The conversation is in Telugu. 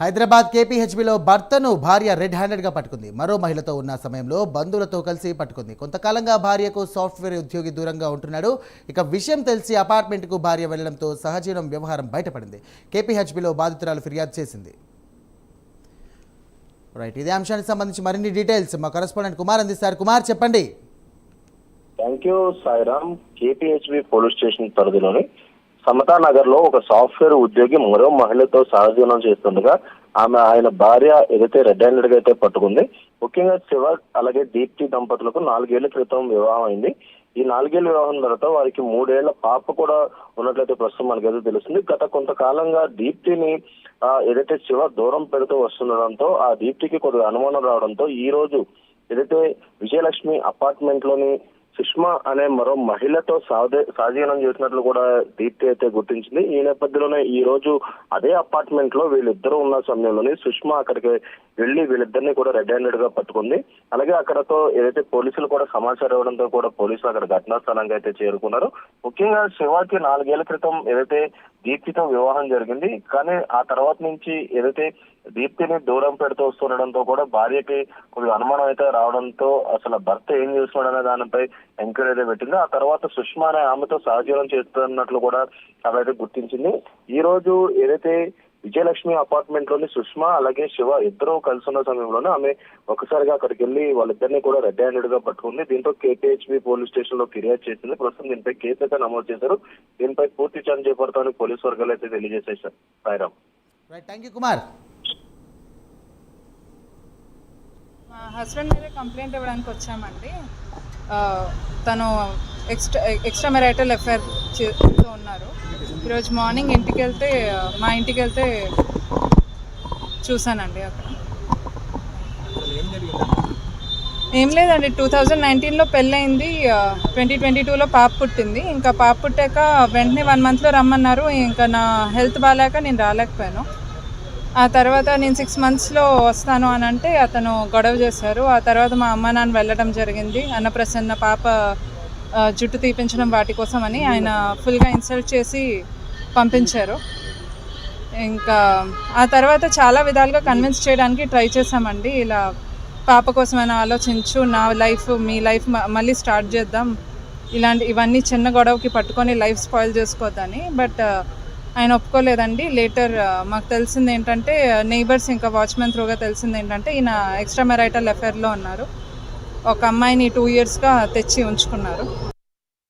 హైదరాబాద్ కేపీహెచ్బిలో భర్తను భార్య రెడ్ హ్యాండెడ్గా పట్టుకుంది. మరో మహిళతో ఉన్న సమయంలో బంధువులతో కలిసి పట్టుకుంది. కొంతకాలంగా భార్యకు సాఫ్ట్వేర్ ఉద్యోగి దూరంగా ఉంటున్నాడు. ఇక విషయం తెలిసి అపార్ట్మెంట్కు భార్య వెళ్ళడంతో సహజీవనం వ్యవహారం బయటపడింది. కేపీహెచ్బిలో బాధితురాలు ఫిర్యాదు చేసింది. రైట్ ఇదే అంశానికి సంబంధించి మరిన్ని డీటెయిల్స్ మా కరెస్పాండెంట్ కుమార్ అందిస్తారు. కుమార్ చెప్పండి. Thank you Sairam. KPHB police station పరిధిలోని సమతా నగర్లో ఒక సాఫ్ట్వేర్ ఉద్యోగి మరో మహిళతో సహజీవనం చేస్తుండగా ఆమె ఆయన భార్య ఏదైతే రెడ్ హ్యాండెడ్గా అయితే పట్టుకుంది ముఖ్యంగా శివ అలాగే దీప్తి దంపతులకు నాలుగేళ్ళ క్రితం వివాహం అయింది. ఈ నాలుగేళ్ళ వివాహం తర్వాత వారికి మూడేళ్ళ పాప కూడా ఉన్నట్లయితే ప్రస్తుతం మనకైతే తెలుస్తుంది. గత కొంతకాలంగా దీప్తిని ఏదైతే శివ దూరం పెడుతూ వస్తుండడంతో ఆ దీప్తికి కొద్దిగా అనుమానం రావడంతో ఈ రోజు ఏదైతే విజయలక్ష్మి అపార్ట్మెంట్లోని సుష్మా అనే మరో మహిళతో సాధ సాధీనం చేసినట్లు కూడా దీప్తి అయితే గుర్తించింది. ఈ నేపథ్యంలోనే ఈ రోజు అదే అపార్ట్మెంట్లో వీళ్ళిద్దరూ ఉన్న సమయంలోనే సుష్మా అక్కడికి వెళ్ళి వీళ్ళిద్దరిని కూడా రెడ్ హ్యాండెడ్గా పట్టుకుంది. అలాగే అక్కడతో ఏదైతే పోలీసులు కూడా సమాచారం ఇవ్వడంతో కూడా పోలీసులు అక్కడ ఘటనా స్థలంగా అయితే చేరుకున్నారు. ముఖ్యంగా శివాకి నాలుగేళ్ళ క్రితం ఏదైతే దీప్తితో వివాహం జరిగింది కానీ ఆ తర్వాత నుంచి ఏదైతే దీప్తిని దూరం పెడుతూ వస్తుండడంతో కూడా భార్యకి కొద్దిగా అనుమానం అయితే రావడంతో అసలు భర్త ఏం చేస్తున్నాడు అనే దానిపై ఎంక్వైరీ అయితే పెట్టింది. ఆ తర్వాత సుష్మా అనే ఆమెతో సహజీవనం చేస్తున్నట్లు కూడా ఆమె అయితే గుర్తించింది. ఈ రోజు ఏదైతే విజయలక్ష్మి అపార్ట్మెంట్లోని సుష్మా అలాగే శివ ఇద్దరు కలిసి ఉన్న సమయంలోనే ఆమె ఒకసారిగా అక్కడికి వెళ్ళి వాళ్ళిద్దరిని కూడా రెడ్ హ్యాండెడ్గా పట్టుకుంది. దీంతో కేపీహెచ్బి పోలీస్ స్టేషన్లో ఫిర్యాదు చేసింది. ప్రస్తుతం దీనిపై కేసు అయితే నమోదు చేశారు. దీనిపై పూర్తి విచారణ చేపడతామని పోలీస్ వర్గాలు అయితే తెలియజేశారు Sairam. Right thank you Kumar మా హస్బెండ్ మీద కంప్లైంట్ ఇవ్వడానికి వచ్చామండి. తను ఎక్స్ట్రా ఎక్స్ట్రా మెరైటల్ ఎఫ్ఐఆర్ చేస్తూ ఉన్నారు. ఈరోజు మార్నింగ్ ఇంటికి వెళ్తే మా ఇంటికి వెళ్తే చూసానండి అక్కడ. ఏం లేదండి టూ థౌజండ్ నైన్టీన్లో పెళ్ళయింది. ట్వంటీ ట్వంటీ టూలో పాప పుట్టింది. ఇంకా పాప పుట్టాక వెంటనే వన్ మంత్లో రమ్మన్నారు. ఇంకా నా హెల్త్ బాగాలేక నేను రాలేకపోయాను. ఆ తర్వాత నేను సిక్స్ మంత్స్లో వస్తాను అని అంటే అతను గొడవ చేశారు. ఆ తర్వాత మా అమ్మ నాన్న వెళ్ళడం జరిగింది. అన్నప్రసన్న పాప జుట్టు తీపించడం వాటి కోసం అని ఆయన ఫుల్గా ఇన్సల్ట్ చేసి పంపించారు. ఇంకా ఆ తర్వాత చాలా విధాలుగా కన్విన్స్ చేయడానికి ట్రై చేశామండి. ఇలా పాప కోసమైనా ఆలోచించు నా లైఫ్ మీ లైఫ్ మళ్ళీ స్టార్ట్ చేద్దాం. ఇలాంటి ఇవన్నీ చిన్న గొడవకి పట్టుకొని లైఫ్ స్పాయిల్ చేసుకోవద్దని. బట్ ఆయన ఒప్పుకోలేదండి. లేటర్ మాకు తెలిసింది ఏంటంటే నైబర్స్ ఇంకా వాచ్మెన్ త్రూగా తెలిసింది ఏంటంటే ఈయన ఎక్స్ట్రా మెరైటల్ అఫేర్లో ఉన్నారు. ఒక అమ్మాయిని టూ ఇయర్స్గా తెచ్చి ఉంచుకున్నారు.